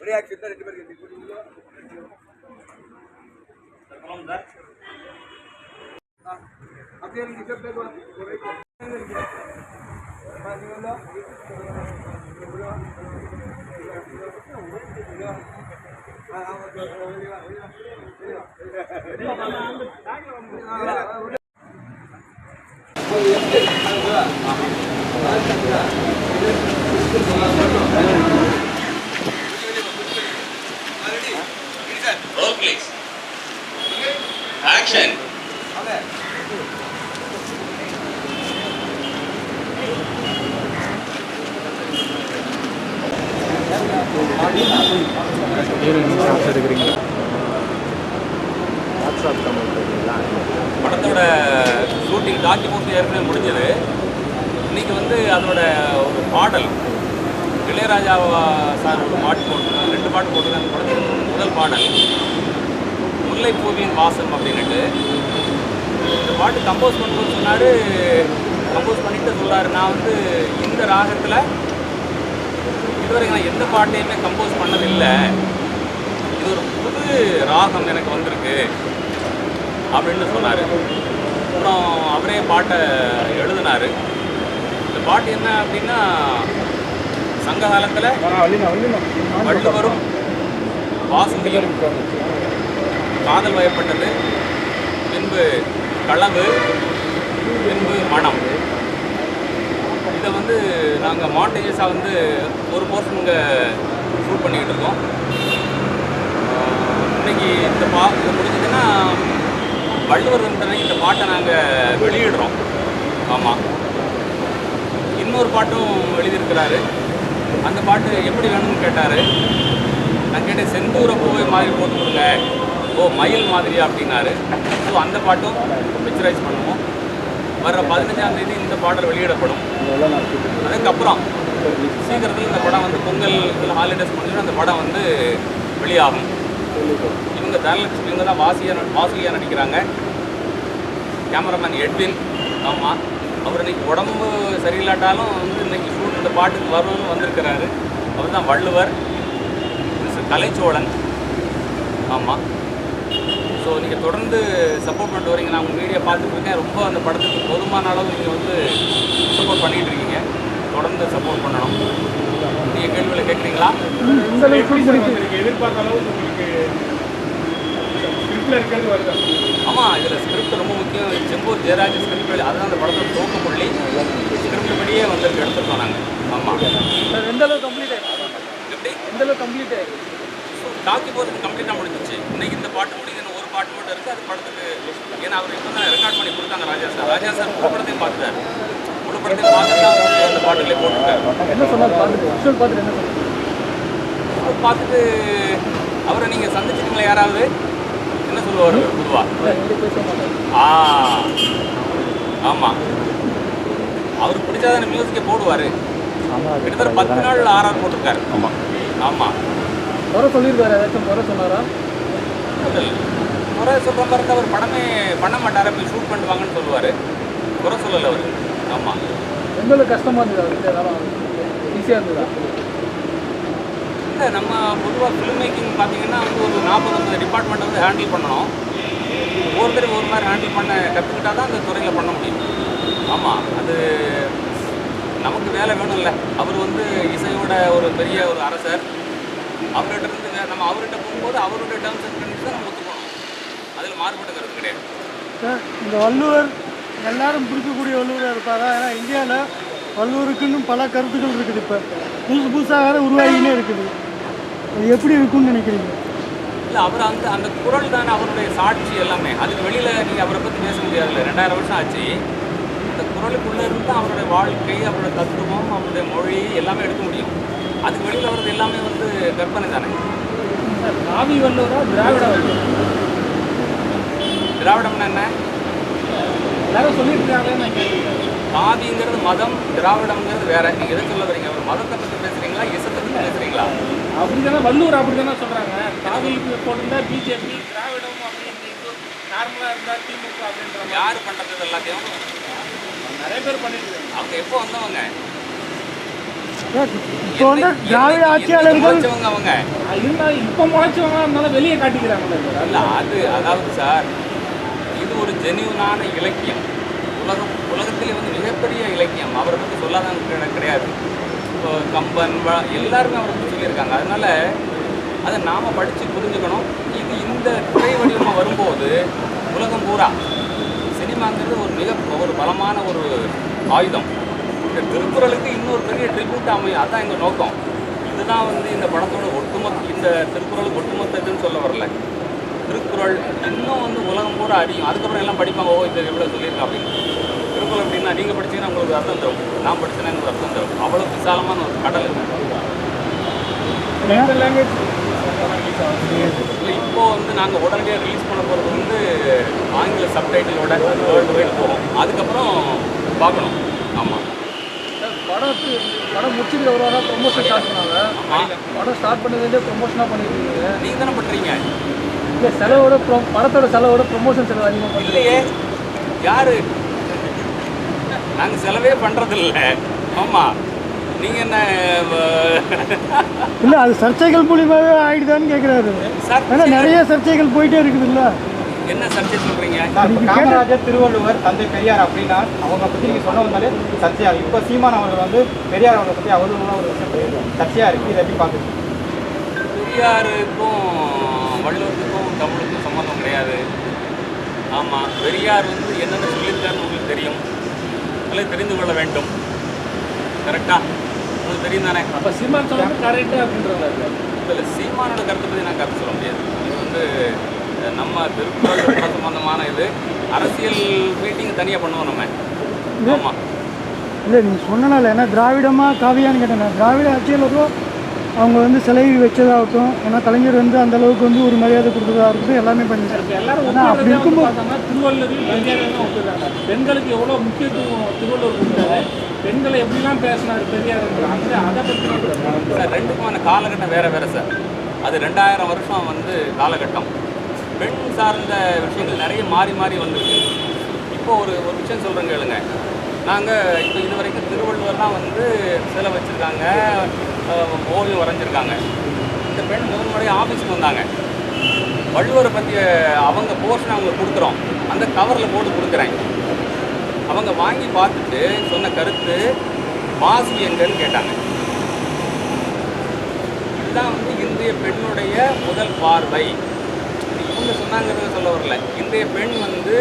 ஒரே ஆக்ஷன் தான் ரெண்டு பேருக்கு அப்படியே நீங்க சார் பேர் ஒரு Roll please. Action. படத்தோட ஷூட்டிங் டாக்குமெண்ட் ஏற்கனவே முடிஞ்சது இன்னைக்கு வந்து அதோட ஒரு பாடல் இளையராஜா சார் ஒரு பாட்டு போட்டு ரெண்டு பாட்டு போட்டு அந்த படத்தின் முதல் பாடல் முல்லைப்பூவின் வாசம் அப்படின்னுட்டு. இந்த பாட்டு கம்போஸ் பண்ணும்போது சொன்னார் கம்போஸ் பண்ணிட்டு சொல்கிறார் நான் வந்து இந்த ராகத்தில் இதுவரைக்கும் நான் எந்த பாட்டையுமே கம்போஸ் பண்ணதில்லை. இது ஒரு புது ராகம் எனக்கு வந்திருக்கு அப்படின்னு சொன்னார். அப்புறம் அவரே பாட்டை எழுதினார். இந்த பாட்டு என்ன அப்படின்னா சங்க காலத்தில் வள்ளுவரும் வாசுகியும் காதல் வயப்பட்டது. பின்பு களவு பின்பு மனம். இதை வந்து நாங்கள் மாண்டேஜஸாக வந்து ஒரு போர்ஷன் இங்கே ஷூட் பண்ணிக்கிட்டு இருக்கோம். இன்றைக்கி இன்னைக்கு இந்த பா இது முடிஞ்சதுன்னா வள்ளுவர் தினத்தன்னை இந்த பாட்டை நாங்கள் வெளியிடுறோம். ஆமாம் இன்னொரு பாட்டும் எழுதியிருக்கிறாரு. அந்த பாட்டு எப்படி வேணும்னு கேட்டார். நான் கேட்டேன் செந்தூர பூவை மாதிரி போட்டு கொடுங்க. ஓ மயில் மாதிரியா? அப்படின்னாரு. ஸோ அந்த பாட்டும் பிக்சரைஸ் பண்ணுவோம். வர்ற பதினஞ்சாம் தேதி இந்த பாடல் வெளியிடப்படும். அதுக்கப்புறம் சீக்கிரத்தில் இந்த படம் வந்து பொங்கல் ஹாலிடேஸ் முடிஞ்சோன்னா அந்த படம் வந்து வெளியாகும். இவங்க தனலட்சுமி இவங்க தான் வாசியா வாசியாக நடிக்கிறாங்க. கேமராமேன் எட்வின் ஆமாம் அவர் இன்னைக்கு உடம்பு சரியில்லாட்டாலும் வந்து இன்னைக்கு ஷூட் இந்த பாட்டுக்கு வரணும்னு வந்திருக்கிறாரு. அவர் தான் வள்ளுவர். கலைச்சோழன். ஆமாம் ஸோ நீங்கள் தொடர்ந்து சப்போர்ட் பண்ணிட்டு வரீங்க. நான் உங்கள் வீடியோ பார்த்துட்ருக்கேன் ரொம்ப அந்த படத்துக்கு போதுமான அளவு நீங்கள் வந்து சப்போர்ட் பண்ணிகிட்டு இருக்கீங்க. தொடர்ந்து சப்போர்ட் பண்ணணும். நீங்கள் கேள்விகளை கேட்குறீங்களா எதிர்பார்த்த அளவுக்கு உங்களுக்கு இருக்கிறது வருது? ஆமாம் இதில் ஸ்கிரிப்ட் ரொம்ப முக்கியம். செம்பூர் ஜெயராஜ் ஸ்கிரிப்ட் அதுதான் அந்த படத்தோட துவக்க புள்ளி. ஸ்கிரிப்ட் படியே வந்திருக்கு எடுத்துருக்கோம் நாங்கள் ஆமாம் சார் எந்த அளவுக்கு கம்ப்ளீட் ஆயிடுச்சு? எப்படி? எந்த அளவுக்கு கம்ப்ளீட் ஆயிடுச்சு? டாக்கி போகிறது கம்ப்ளீட்டாக முடிஞ்சிச்சு. இன்னைக்கு இந்த பாட்டு இன்னும் ஒரு பாட்டு மட்டும் இருக்குது அது படத்துக்கு ஏன்னா அவர் இப்போ தான் ரெக்கார்ட் பண்ணி கொடுத்தாங்க ராஜா சார். ராஜா சார் முழு படத்தையும் பார்த்துட்டார். முழு படத்தையும் பார்த்துட்டு தான் அந்த பாட்டுகளே போட்டிருக்காரு. என்ன சொன்னார்? பார்த்துட்டு பார்த்துட்டு என்ன சொன்னார்? அவர் பார்த்துட்டு அவரை நீங்கள் சந்திச்சிட்டீங்களா யாராவது? என்ன சொல்லுவார் மாட்டார் ஆ ஆமாம் அவருக்கு பிடிச்சாதான மியூசிக்கை போடுவார். கிட்டத்தட்ட பத்து நாள் ஆர்ஆர் போட்டிருக்காரு. ஆமாம் ஆமாம் குறை சொல்லியிருக்காரு ஏதாச்சும் குறை சொன்னாரா? குறை சொல்கிற மாதிரி அவர் படமே பண்ண மாட்டார் போய் ஷூட் பண்ணிட்டு வாங்கன்னு சொல்லுவார். குறை சொல்லலை அவர். ஆமாம் அளவுக்கு கஷ்டமாக இருந்தது? அவருக்கு ஈஸியாக இருந்ததா? இல்லை நம்ம பொதுவாக ஃபிலிம் மேக்கிங் பார்த்தீங்கன்னா வந்து ஒரு நாற்பது ஐம்பது டிபார்ட்மெண்ட் வந்து ஹேண்டில் பண்ணணும். ஒவ்வொருத்தரும் ஒரு மாதிரி ஹேண்டில் பண்ண கற்றுக்கிட்டால் தான் அந்த துறையில் பண்ண முடியும். ஆமாம் அது நமக்கு வேலை வேணும்ல. அவர் வந்து இசையோட ஒரு பெரிய ஒரு அரசர். அவர்கிட்ட இருந்து நம்ம அவர்கிட்ட போகும்போது அவருடைய டேர்ம்ஸ் அண்ட் கண்டிஷன் தான் நம்ம ஒத்துக்கணும். அதில் மாறுபட்டு கருத்து கிடையாது. சார் இந்த வள்ளுவர் எல்லாரும் பிடிக்கக்கூடிய வள்ளுவராக இருப்பாரா? ஏன்னா இந்தியாவில் வள்ளுவருக்குன்னு பல கருத்துக்கள் இருக்குது இப்போ. புதுசு புதுசாக வேறு உருவாகினே இருக்குது. அது எப்படி இருக்கும்னு நினைக்கிறீங்க? இல்லை அவர் அந்த அந்த குரல் தானே அவருடைய சாட்சி எல்லாமே. அதுக்கு வெளியில் நீங்கள் அவரை பற்றி பேச முடியாதுல்ல. ரெண்டாயிரம் வருஷம் ஆச்சு. அந்த குரலுக்குள்ளே இருந்து அவருடைய வாழ்க்கை அவருடைய தத்துவம் அவருடைய மொழி எல்லாமே எடுக்க முடியும். அதுக்கு வெளியில் வர்றது எல்லாமே வந்து கற்பனை தானே. காவி வள்ளுவரா திராவிட திராவிடம்னா என்ன? எல்லாரும் சொல்லிட்டு இருக்காங்களே நான் காவிங்கிறது மதம் திராவிடம்ங்கிறது வேற. நீங்கள் எதை சொல்ல வரீங்க? அவர் மதத்தை பற்றி பேசுகிறீங்களா இசத்தை பற்றி பேசுகிறீங்களா அப்படி தானே வள்ளுவர் அப்படி தானே சொல்கிறாங்க காவிக்கு போட்டிருந்தா பிஜேபி திராவிடம் அப்படின்னு நார்மலாக இருந்தால் திமுக அப்படின்ற மாதிரி. யார் பண்ணுறது எல்லாத்தையும் நிறைய பேர் பண்ணிட்டு அவங்க எப்போ வந்தவங்க? இப்போ வந்து திராவிட ஆட்சியாளர்கள் அவங்க? இருந்தாலும் இப்போ முளைச்சவங்க இருந்தாலும் வெளியே காட்டிக்கிறாங்களே இல்ல அது அதாவது சார் இது ஒரு ஜெனியூனான இலக்கியம். உலகம் உலகத்திலே வந்து மிகப்பெரிய இலக்கியம். அவரை பற்றி சொல்லாதான் கிடை- கிடையாது. கம்பன் எல்லாருமே அவரை சொல்லியிருக்காங்க. அதனால அதை நாம் படித்து புரிஞ்சுக்கணும். இது இந்த திரை வடிவமாக வரும்போது உலகம் பூரா சினிமாங்கிறது ஒரு மிக ஒரு பலமான ஒரு ஆயுதம். இந்த திருக்குறளுக்கு இன்னொரு பெரிய ட்ரிபியூட் அமையும். அதுதான் எங்கள் நோக்கம். இதுதான் வந்து இந்த படத்தோட ஒட்டுமொத்த இந்த திருக்குறளுக்கு ஒட்டுமொத்த இதுன்னு சொல்ல வரல. திருக்குறள் இன்னும் வந்து உலகம் பூரா அறியும். அதுக்கப்புறம் எல்லாம் படிப்பாங்க ஓ இது எவ்வளோ சொல்லியிருக்கா? அப்படின்னு. திருக்குறள் அப்படின்னா நீங்கள் படிச்சீங்கன்னா உங்களுக்கு அர்த்தம் தரும் நான் படிச்சேன்னா எனக்கு அர்த்தம் தரும் அவ்வளோ விசாலமான ஒரு கடல். எந்த லாங்குவேஜ் இல்லை இப்போ வந்து நாங்கள் உடனடியாக ரிலீஸ் பண்ண போகிறது வந்து ஆங்கில சப்டைட்டிலோட வேர்ல்டு வைடு போகும் அதுக்கப்புறம் பார்க்கணும். ஆமாம் படத்து படம் முடிச்சதுக்கு அப்புறம் தான் ப்ரொமோஷன் ஸ்டார்ட் பண்ணாங்க. படம் ஸ்டார்ட் பண்ணதுலேருந்தே ப்ரொமோஷனாக பண்ணிருக்கீங்க நீங்கள் தானே பண்ணுறீங்க இல்லை செலவோட pro- படத்தோட செலவோட ப்ரொமோஷன் செலவு அதிகமாக இல்லையே. யாரு? நாங்கள் செலவே பண்ணுறதில்ல ஆமாம் நீங்கள் என்ன இல்லை அது சர்ச்சைகள் மூலியமாகவே ஆயிடுதான்னு கேட்குறாரு சார் ஏன்னா நிறைய சர்ச்சைகள் போயிட்டே இருக்குதுல்ல. என்ன சப்ஜெக்ட் சொல்கிறீங்க சார், இப்ப காமராஜர் திருவள்ளுவர் தந்தை பெரியார் அப்படின்னா அவங்க பத்தி நீங்க சொன்ன வந்தாலே சர்ச்சையா இருக்கு. இப்போ சீமான் அவர்கள் வந்து பெரியார் அவர்களை பத்தி அவதூறான ஒரு விஷயம் சர்ச்சையா இருக்கு இதை எப்படி பாக்குறீங்க பெரியாருக்கும் வள்ளுவருக்கும் தமிழுக்கும் சம்மந்தம் கிடையாது. ஆமாம் பெரியார் வந்து என்னென்ன சொல்லியிருக்காருன்னு உங்களுக்கு தெரியும். அதில் தெரிந்து கொள்ள வேண்டும். கரெக்டா உங்களுக்கு தெரியும் தானே? அப்போ சீமான் சொன்னது கரெக்டு அப்படின்றாங்க இதில் சீமானோட கருத்தை பற்றி நான் கருத்து சொல்ல முடியாது. இது வந்து நம்ம திருக்குறள் சம்பந்தமான இது. அரசியல் மீட்டிங் தனியாக பண்ணுவோம் நம்ம. ஆமாம் இல்லை நீங்கள் சொன்னனால ஏன்னா திராவிடமாக காவியான்னு கேட்டேன் திராவிட ஆட்சியாளரும் அவங்க வந்து சிலை வச்சதாகட்டும் ஏன்னா கலைஞர் வந்து அந்த அளவுக்கு வந்து ஒரு மரியாதை கொடுத்ததா இருக்கட்டும் எல்லாமே இப்போ எல்லாரும் அப்படி இருக்கும்போது பார்த்தோம்னா திருவள்ளுவர் பெண்களுக்கு எவ்வளோ முக்கியத்துவம் திருவள்ளுவர் கொடுத்தாரு. பெண்களை எப்படிலாம் பேசினார் பெரியார் அந்த அதை பற்றி சார் ரெண்டுக்குமான காலகட்டம் வேறு வேறு சார். அது ரெண்டாயிரம் வருஷம் வந்து காலகட்டம். பெண் சார்ந்த விஷயங்கள் நிறைய மாறி மாறி வந்திருக்கு. இப்போ ஒரு ஒரு விஷயம் சொல்கிறேன் கேளுங்க. நாங்கள் இப்போ இது வரைக்கும் திருவள்ளுவர்லாம் வந்து சிலை வச்சுருக்காங்க. ஓவியம் வரைஞ்சிருக்காங்க. இந்த பெண் முதல் முறையாக ஆஃபீஸுக்கு வந்தாங்க. வள்ளுவரை பற்றிய அவங்க போர்ஷன் அவங்க கொடுக்குறோம். அந்த கவரில் போட்டு கொடுக்குறேன். அவங்க வாங்கி பார்த்துட்டு சொன்ன கருத்து வாசி எங்கன்னு கேட்டாங்க. இதுதான் வந்து இந்திய பெண்ணுடைய முதல் பார்வை. இவங்க சொன்னாங்கிறத சொல்ல வரல. இந்திய பெண் வந்து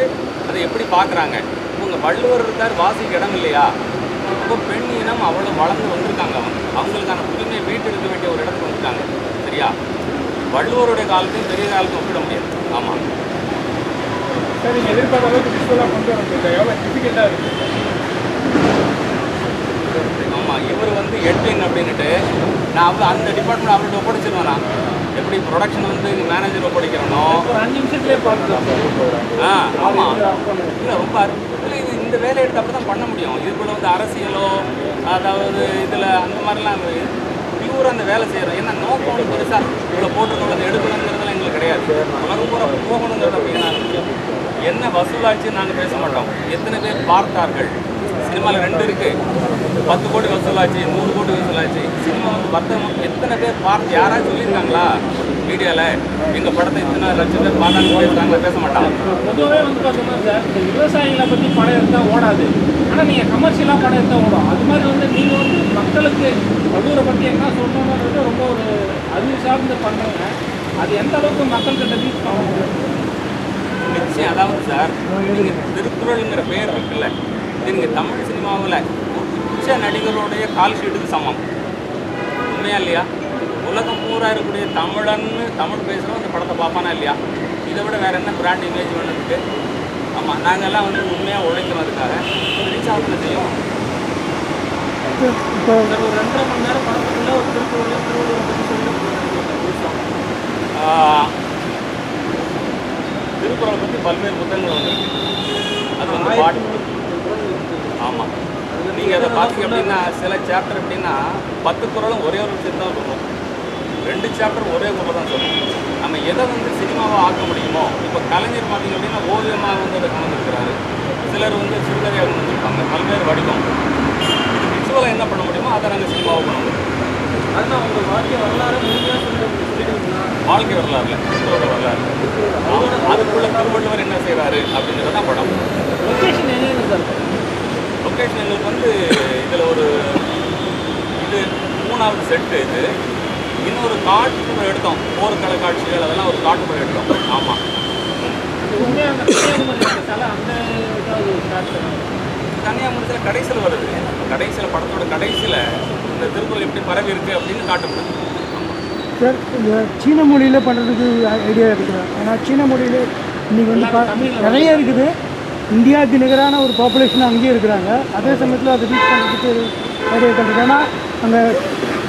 அதை எப்படி பார்க்குறாங்க? இவங்க வள்ளுவர் இருக்கார் வாசிக்கு இடம் இல்லையா? இப்போ பெண் இனம் அவ்வளோ வளர்ந்து வந்திருக்காங்க அவங்க. அவங்களுக்கான உரிமை வீட்டு இருக்க வேண்டிய ஒரு இடத்துக்கு வந்துட்டாங்க. சரியா? வள்ளுவருடைய காலத்தையும் பெரிய காலத்தையும் ஒப்பிட முடியாது. ஆமாம் சார் நீங்கள் எதிர்பார்த்த அளவுக்கு விஷுவலாக கொண்டு வர முடியல. எவ்வளோ டிஃபிகல்ட்டாக இருக்குது ஆமாம் இவர் வந்து எட்வின் அப்படின்னுட்டு நான் அவ அந்த டிபார்ட்மெண்ட் அவர்கிட்ட ஒப்படைச்சிருவேன்? நான் எப்படி ப்ரொடக்ஷன் வந்து மேனேஜர் ஒப்படைக்கிறனோ? ஒரு அஞ்சு நிமிஷத்துலேயே பார்த்துக்கலாம் சார். ஆ ஆமாம் இல்லை ரொம்ப அரு- இல்ல, இது இந்த வேலையை எடுத்து தான் பண்ண முடியும். இதுக்குள்ள வந்து அரசியலோ அதாவது இதில் அந்த மாதிரிலாம் பியூர் அந்த வேலை செய்கிறோம் ஏன்னா நோக்கம் வந்து பெருசாக இவ்வளோ போட்டுக்கொண்டு எடுக்கணுங்கிறதுலாம் எங்களுக்கு கிடையாது. உலகம் பூரா போகணுங்கிறது அப்படின்னா என்ன வசூலாச்சு நாங்கள் பேச மாட்டோம். எத்தனை பேர் பார்த்தார்கள்? சினிமாவில் ரெண்டு இருக்குது பத்து கோடி வசூலாச்சு நூறு கோடி வசூலாச்சு. சினிமா வந்து வர்த்தகம் எத்தனை பேர் பார்த்து யாராவது சொல்லியிருக்காங்களா? மீடியாவில் எங்கள் படத்தை இத்தனை லட்சம் பேர் பார்த்தாங்க பேசுகிறாங்களா பேச மாட்டாங்க. பொதுவாகவே வந்து பார்த்தோம்னா சார் இந்த விவசாயிகளை பற்றி படம் எடுத்தால் ஓடாது. ஆனால் நீங்கள் கமர்ஷியலாக படம் எடுத்தால் ஓடும். அது மாதிரி வந்து நீங்கள் வந்து மக்களுக்கு வள்ளுவரை பற்றி என்ன சொல்லணுன்றது ரொம்ப ஒரு அறிவு சார்ந்து பண்ணுறீங்க அது எந்த அளவுக்கு மக்கள்கிட்ட ரீச் பண்ண முடியும்? நிச்சயம். அதாவது சார் நீங்க திருக்குறள்ங்கிற பேர் இருக்குல்ல இது நீங்கள் தமிழ் சினிமாவில் உச்ச நடிகருடைய கால் ஷீட்டுக்கு சமம். உண்மையா இல்லையா? உலகம் பூரா இருக்கக்கூடிய தமிழன்னு தமிழ் பேசுகிறோம் அந்த படத்தை பார்ப்பானா இல்லையா? இதை விட வேறு என்ன பிராண்ட் இமேஜ் இருக்குது ஆமாம் நாங்கள்லாம் வந்து உண்மையாக உழைக்கிறோம் அதுக்காக ரீச் ஆகத்தில் செய்யும் இப்போ ஒரு ரெண்டரை மணி நேரம் படத்துக்குள்ள ஒரு பற்றி சொல்லி ஆஹ், திருக்குறளை பற்றி பல்வேறு புத்தகங்கள் வந்திருக்கு. அது வந்து பாட்டு. ஆமாம் நீங்கள் அதை பார்த்தீங்க அப்படின்னா சில சாப்டர் எப்படின்னா பத்து குறளும் ஒரே ஒரு விஷயம் தான் சொல்லும் ரெண்டு சாப்டர் ஒரே குரல் தான் சொல்லும் நம்ம எதை வந்து சினிமாவை ஆக்க முடியுமோ இப்போ கலைஞர் பார்த்தீங்க அப்படின்னா ஓவியமாக வந்து அதை கொண்டு வந்திருக்கிறாரு சிலர் வந்து சிறுகதையாக கொண்டு வந்திருப்பாங்க பல்வேறு வடிவம். இது விஷுவலாக என்ன பண்ண முடியுமோ அதை நாங்கள் சினிமாவை பண்ண முடியும். அதுதான் உங்க வாழ்க்கை வரலாறு வாழ்க்கை வரலாறுல கிறிஸ்துவோட வரலாறு. அதுக்குள்ள திருவள்ளுவர் என்ன செய்கிறாரு அப்படிங்கிறது தான் படம். Location sir? லொக்கேஷன் எங்களுக்கு வந்து இதில் ஒரு இது மூணாவது செட்டு இது. இன்னொரு காட்டுப்புற எடுத்தோம். போர்க்கள காட்சிகள் அதெல்லாம் ஒரு காட்டுப்புற எடுத்தோம். ஆமாம் கன்னியாகுமரியில் கடைசியில் வருது. கடைசியில் படத்தோட கடைசியில் இந்த திருக்குறள் எப்படி பரவி இருக்கு அப்படின்னு காட்டப்படுது சார் இந்த சீன மொழியில் பண்ணுறதுக்கு ஐடியா இருக்குதா? ஏன்னா சீன மொழியில் இன்றைக்கி வந்து நிறைய இருக்குது. இந்தியாவுக்கு நிகரான ஒரு பாப்புலேஷன் அங்கேயே இருக்கிறாங்க. அதே சமயத்தில் அதை ரீச் பண்ணுறதுக்கு ஐடியா பண்ணுறது ஏன்னா அங்கே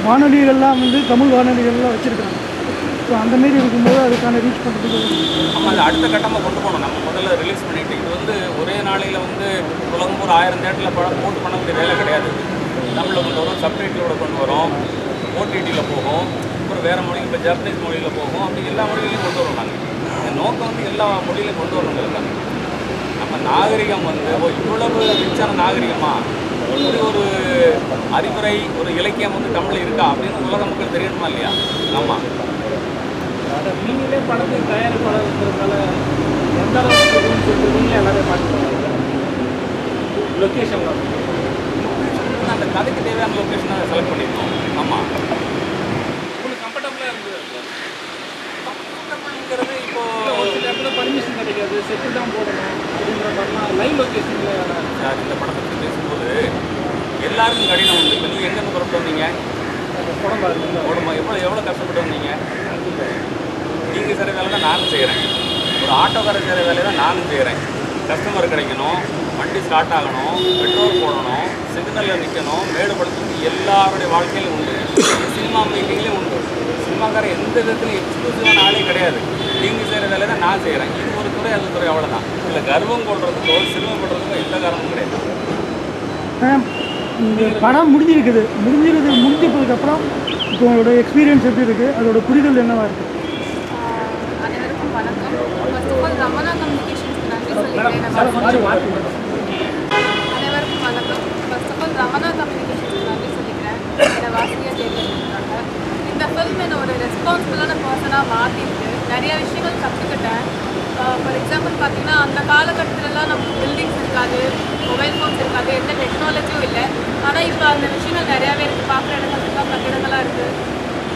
வானொலிகள்லாம் வந்து தமிழ் வானொலிகள்லாம் வச்சுருக்காங்க ஸோ அந்தமாரி இருக்கும்போது அதுக்கான ரீச் பண்ணுறதுக்கு நம்ம அதை அடுத்த கட்டமாக கொண்டு போகணும். நம்ம முதல்ல ரிலீஸ் பண்ணிட்டு இது வந்து ஒரே நாளையில் வந்து உலகம் ஒரு ஆயிரம் தேட்டரில் படம் போட்டு பண்ணக்கூடிய வேலை கிடையாது. தமிழில் கொண்டு வரும் சப்டைட்டிலோட கொண்டு வரோம். ஓடிடியில் போகும். அப்புறம் வேறு மொழி இப்போ ஜப்பனீஸ் மொழியில் போகும். அப்படி எல்லா மொழிகளையும் கொண்டு வரோம் நாங்கள் இந்த நோக்கம் வந்து எல்லா மொழியிலையும் கொண்டு வரணுங்கிறது நம்ம நாகரிகம் வந்து ஓ இவ்வளவு ரிச்சான நாகரிகமாக இப்படி ஒரு அறிவுரை ஒரு இலக்கியம் வந்து தமிழில் இருக்கா அப்படின்னு உலக மக்கள் தெரியணுமா இல்லையா? ஆமாம் நீங்களே படத்துக்கு தயாரிப்பாளர் இருக்கிறதுனால எந்த அளவுக்கு நீங்களே எல்லாமே பார்த்துக்கலாம் லொக்கேஷன் அந்த கதைக்கு தேவையான லொக்கேஷனை செலக்ட் பண்ணியிருக்கோம் ஆமாம் உங்களுக்கு கம்ஃபர்டபுளாக இருந்தது? கம்ஃபர்டபுள்ங்கிறது இப்போ ஒரு சில இடத்துல பர்மிஷன் கிடைக்காது. செட்டில் தான் போடணும். அப்படிங்கிற மாதிரிலாம் லைவ் லொக்கேஷனில் சார் இந்த படத்தை பற்றி பேசும்போது எல்லாருக்கும் கடினம் உண்டு. இப்போ நீங்கள் எங்கேருந்து புறப்பட்டு வந்தீங்க? உடம்பு எவ்வளோ எவ்வளோ கஷ்டப்பட்டு வந்தீங்க? நீங்கள் செய்கிற வேலை தான் நானும் செய்கிறேன் ஒரு ஆட்டோக்காரர் செய்கிற வேலையை தான் நானும் செய்கிறேன் கஸ்டமர் கிடைக்கணும் வண்டி ஸ்டார்ட் ஆகணும் பெட்ரோல் போடணும் சிக்னலில் நிற்கணும் மேடு படுத்துறது எல்லாருடைய வாழ்க்கையிலும் உண்டு. சினிமா மீட்டிங்லேயும் உண்டு. சினிமாக்காரர் எந்த விதத்துலையும் எக்ஸ்க்ளூசிவான ஆளே கிடையாது. நீங்கள் செய்கிற வேலையை தான் நான் செய்கிறேன் துறை அது துறை அவ்வளோதான் இல்லை கர்வம் கொள்றதுக்கோ சிரமப்படுறதுக்கோ எந்த காரணமும் கிடையாது. படம் முடிஞ்சிருக்குது. முடிஞ்சிருக்கு முடிஞ்சதுக்கப்புறம் இப்போ உங்களோட எக்ஸ்பீரியன்ஸ் எப்படி இருக்குது அதோட புரிதல் என்னவா இருக்குது அனைவருக்கும் வணக்கம். ஃபர்ஸ்ட் ஆஃப் ஆல் ரமணா கம்யூனிகேஷன்ஸ்க்கு நன்றி சொல்லிக்கிறேன். அனைவருக்கும் வணக்கம். ஃபர்ஸ்ட் ஆஃப் ஆல் ரமணா கம்யூனிகேஷன்ஸ்க்கு நன்றி சொல்லிக்கிறேன். என்னை வாசியாக தேர்ந்தெடுத்திருக்காங்க இந்த ஃபில்ம் என்னை ஒரு ரெஸ்பான்சிபிளான பர்சனாக மாற்றிருக்கு நிறைய விஷயங்கள் கற்றுக்கிட்டேன் ஃபார் எக்ஸாம்பிள் பார்த்தீங்கன்னா அந்த காலகட்டத்திலலாம் நமக்கு பில்டிங்ஸ் இருக்காது மொபைல் ஃபோன்ஸ் இருக்காது எந்த டெக்னாலஜியும் இல்லை. ஆனால் இப்போ அந்த விஷயங்கள் நிறையாவே இருக்குது பார்க்குற இடங்கள் இருக்கா? கட்டிடங்களாக இருக்குது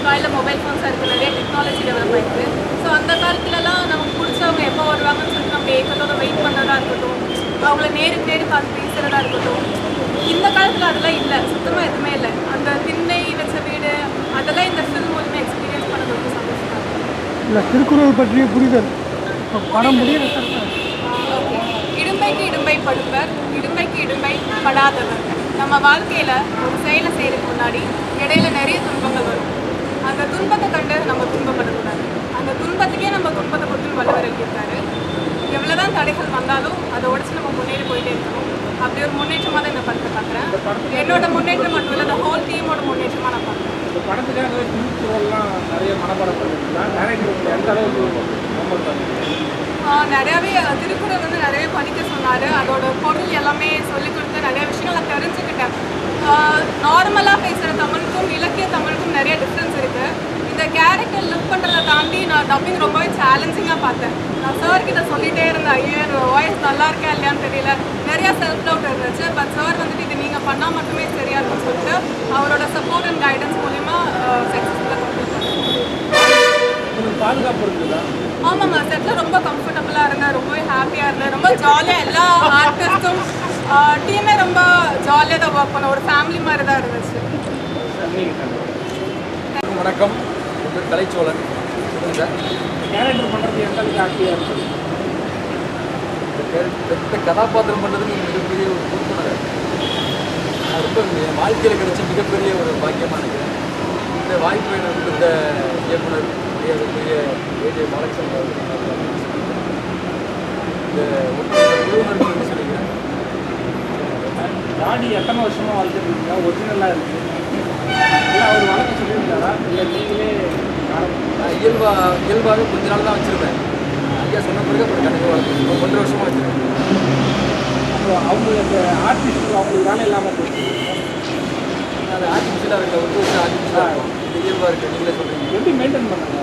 காலையில் மொபைல் ஃபோன்ஸாக இருக்குது நிறைய டெக்னாலஜி டெவலப் ஆகிருக்கு ஸோ அந்த காலத்துலலாம் நமக்கு பிடிச்சவங்க எப்போ வருவாங்கன்னு சொல்லிட்டு நம்ம ஏக்கத்தோட வெயிட் பண்ணதாக இருக்கட்டும் அவங்கள நேருக்கு நேரு பார்த்து பேசுகிறதா இருக்கட்டும் இந்த காலத்தில் அதெல்லாம் இல்லை. சுத்தமாக எதுவுமே இல்லை. அந்த திண்ணை வச்ச வீடு அதெல்லாம் இந்த ஃபில் மூலமாக எக்ஸ்பீரியன்ஸ் பண்ண ரொம்ப சந்தோஷமாக இருக்கு. இல்லை திருக்குறள் பற்றிய புரிதல். இப்போ படம் முடிய இடும்பைக்கு இடும்பை படுப்பர் இடும்பைக்கு இடும்பை படாதவர். நம்ம வாழ்க்கையில் ஒரு செயலை செய்யறதுக்கு முன்னாடி இடையில நிறைய துன்பங்கள் வரும். அந்த துன்பத்தை கண்டு நம்ம துன்பப்படக்கூடாது. அந்த துன்பத்துக்கே நம்ம துன்பத்தை கொடுத்து வல்லவர் எழுதியிருக்காரு எவ்வளோதான் தடைகள் வந்தாலும் அதை உடச்சு நம்ம முன்னேறி போயிட்டே இருக்கணும். அப்படி ஒரு முன்னேற்றமாக தான் இந்த படத்தை பார்க்குறேன். என்னோட முன்னேற்றம் மட்டும் இல்லை இந்த ஹோல் டீமோட முன்னேற்றமாக நான் பார்க்குறேன். திருக்குறள்லாம் நிறைய மனப்பாடம் டேரக்டர் எந்த அளவுக்கு நிறையாவே திருக்குறள் வந்து நிறையவே படிக்க சொன்னார். அதோட பொருள் எல்லாமே சொல்லிக் கொடுத்து நிறைய விஷயங்கள் தெரிஞ்சுக்கிட்டேன். நார்மலாக பேசுகிற தமிழுக்கும் இலக்கிய தமிழுக்கும் நிறைய டிஃப்ரென்ஸ் இருக்குது இந்த கேரக்டர் லுக் பண்ணுறதை தாண்டி நான் டப்பிங் ரொம்பவே சேலஞ்சிங்காக பார்த்தேன். நான் சார் கிட்ட சொல்லிகிட்டே இருந்தேன் ஐயோ வாய்ஸ் நல்லா இருக்கா இல்லையான்னு தெரியல. நிறையா செல்ஃப் டவுட் இருந்துச்சு பட் சார் வந்துட்டு இது நீங்கள் பண்ணால் மட்டுமே சரியா இருக்கும்னு சொல்லிட்டு அவரோட சப்போர்ட் அண்ட் கைடன்ஸ் மூலிமா சக்ஸஸ்ஃபுல்லாக கம்ப்ளீட் பண்ணேன் உங்களுக்கு பாதுகாப்பு இருக்குதா ஆமாம்மா செட்டில் ரொம்ப கம்ஃபர்டபுளாக இருந்தேன். ரொம்பவே ஹாப்பியாக இருந்தேன். ரொம்ப ஜாலியாக எல்லா ஆர்டிஸ்ட்டும் டீமே ரொம்ப ஜாலியாக தான் ஒர்க் பண்ண ஒரு ஃபேமிலி மாதிரி தான் இருந்துச்சு வணக்கம். கலைச்சோழன். கேரக்டர் பண்ணுறது எந்த அளவுக்கு ஹாப்பியாக இருக்குது பெத்த கதாபாத்திரம் பண்ணுறதுக்கு மிகப்பெரிய ஒரு பொறுப்புணர் ரொம்ப என் வாழ்க்கையில் கிடைச்ச மிகப்பெரிய ஒரு பாக்கியமாக நினைக்கிறேன். இந்த வாய்ப்பை எனக்கு கொடுத்த இயக்குனர் பெரிய ஏஜே பாலகிருஷ்ணன் அவர்கள் இந்த நன்றி சொல்லிக்கிறேன் தாடி எத்தனை வருஷமாக வளர்த்துருக்கீங்க? ஒரிஜினலாக இருக்குது இல்லை அவர் வளர்க்க சொல்லியிருந்தாரா? இல்லை நீங்களே நான் இயல்பா இயல்பாக கொஞ்ச நாள் தான் வச்சுருப்பேன். ஐயா சொன்ன பிறகு அப்புறம் கண்டிப்பாக வளர்த்து ஒன்றரை வருஷமாக வச்சுருக்கேன். அப்புறம் அவங்க அந்த ஆர்டிஸ்ட் அவங்களுக்கு வேலை இல்லாமல் போச்சு. அது ஆர்டிஃபிஷியலாக இருக்கல ஒரு ஆர்டிஃபிஷியலாக இயல்பாக இருக்குது நீங்களே சொல்கிறீங்க எப்படி மெயின்டைன் பண்ணுங்க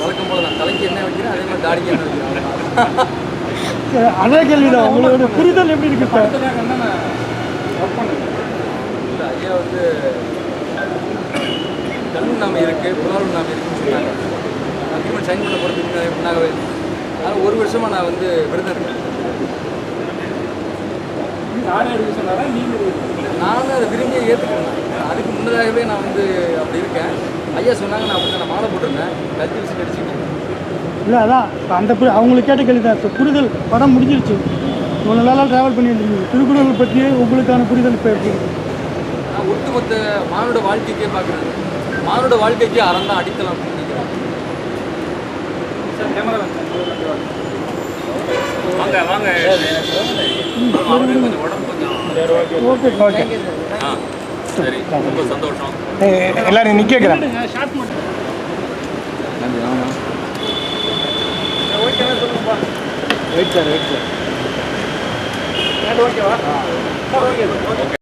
வழக்கம் போல தான் தலைக்கு என்ன வைக்கிறேன் அதே மாதிரி தாடிக்கு என்ன வைக்கிறேன். சரி, அதே கேள்விதான் உங்களோட புரிதல் எப்படி இருக்கு என்னென்ன ஒர்க் பண்ணுங்க இல்லை ஐயா வந்து கல்லுண்ணாமை இருக்குது புலாலுண்ணாமை இருக்குன்னு சொன்னாங்க. அக்ரிமெண்ட் சைன் பண்ண போகிறதுக்கு முன்னாகவே. அதனால் ஒரு வருஷமாக நான் வந்து விரதம் இருக்கேன். நானே எடுக்க சொன்னாரா? நானும் அதை விரும்பியே ஏற்றுக்கிறேன் அதுக்கு முன்னதாகவே நான் வந்து அப்படி இருக்கேன். ஐயா சொன்னாங்க நான் அப்படி நான் மாலை போட்டிருந்தேன். கல்வி விசிட் அடிச்சுட்டு இல்லை அதான் இப்ப அந்த புரி அவங்களுக்கு கேட்ட கேள்வி தான். இப்போ புரிதல் படம் முடிஞ்சிருச்சு. இவ்வளோ நாளாக ட்ராவல் பண்ணியிருந்தீங்க. திருக்குறள் பற்றி உங்களுக்கான புரிதல் இப்போ எப்படி நான் ஒட்டுமொத்த மானோட வாழ்க்கைக்கே பார்க்குறேன் மானோட வாழ்க்கைக்கு அறம் தான் அடித்தளம் அப்படின்னு நினைக்கிறேன். சார் கேமரா சார் வாங்க வாங்க. கொஞ்சம் உடம்பு கொஞ்சம் ஓகே ஓகே. ஆ. சரி ரொம்ப சந்தோஷம். எல்லாரும் நிக்க வைக்கிறேன் ஷார்ட் மட்டும். வெயிட் சார் வெயிட் சார் ஓகேவா ஓகே